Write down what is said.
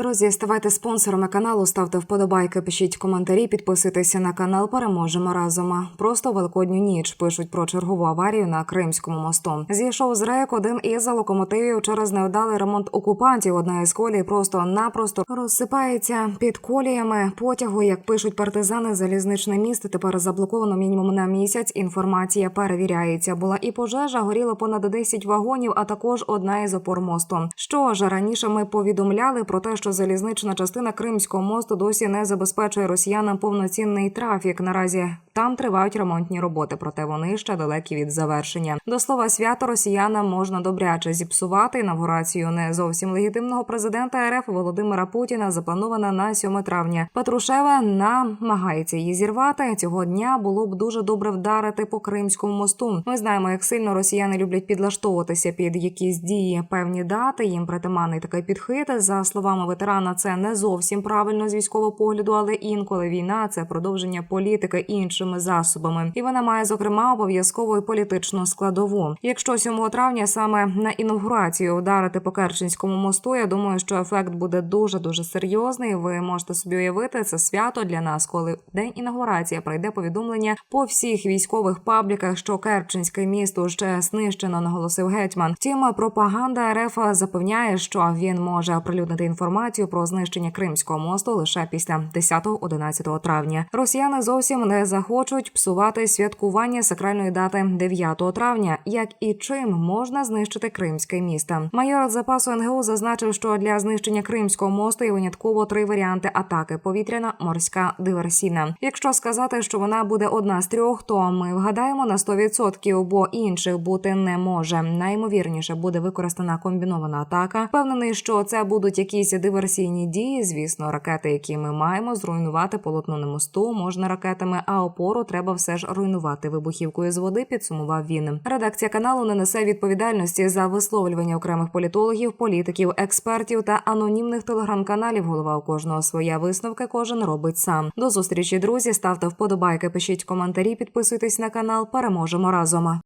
Друзі, ставайте спонсорами каналу, ставте вподобайки, пишіть коментарі, підписуйтеся на канал. Переможемо разом. Просто великодню ніч пишуть про чергову аварію на Кримському мосту. Зійшов з рейк один із локомотивів через невдалий ремонт окупантів. Одна із колій просто-напросто розсипається під коліями потягу. Як пишуть партизани, залізничне місто тепер заблоковано мінімум на місяць. Інформація перевіряється. Була і пожежа, горіло понад 10 вагонів, а також одна із опор мосту. Що ж раніше ми повідомляли про те, що залізнична частина Кримського мосту досі не забезпечує росіянам повноцінний трафік. Наразі там тривають ремонтні роботи, проте вони ще далекі від завершення. До слова свято росіянам можна добряче зіпсувати інавгурацію не зовсім легітимного президента РФ Володимира Путіна. Запланована на 7 травня. Патрушева намагається її зірвати. Цього дня було б дуже добре вдарити по Кримському мосту. Ми знаємо, як сильно росіяни люблять підлаштовуватися під якісь дії певні дати. Їм притаманний такий підхит. За словами ветерана, це не зовсім правильно з військового погляду, але інколи війна це продовження політики іншими засобами, і вона має зокрема обов'язкову і політичну складову. Якщо 7 травня саме на інаугурацію вдарити по Керченському мосту, я думаю, що ефект буде дуже дуже серйозний. Ви можете собі уявити це свято для нас, коли день інаугурації прийде повідомлення по всіх військових пабліках, що Керченське місто ще знищено, наголосив гетьман. Втім, пропаганда РФ запевняє, що він може оприлюднити інформацію про знищення Кримського мосту лише після 10-11 травня. Росіяни зовсім не захочуть псувати святкування сакральної дати 9 травня, як і чим можна знищити Кримське місто. Майор запасу НГУ зазначив, що для знищення Кримського мосту є винятково три варіанти атаки: повітряна, морська, диверсійна. Якщо сказати, що вона буде одна з трьох, то ми вгадаємо на 100%, бо інших бути не може. Наймовірніше буде використана комбінована атака. Впевнений, що це будуть якісь диверсійні дії. Звісно, ракети, які ми маємо зруйнувати полотно на мосту, можна ракетами, а опору треба все ж руйнувати вибухівкою з води. Підсумував він. Редакція каналу не несе відповідальності за висловлювання окремих політологів, політиків, експертів та анонімних телеграм-каналів. Голова у кожного своя висновка. Кожен робить сам. До зустрічі, друзі. Ставте вподобайки, пишіть коментарі, підписуйтесь на канал. Переможемо разом.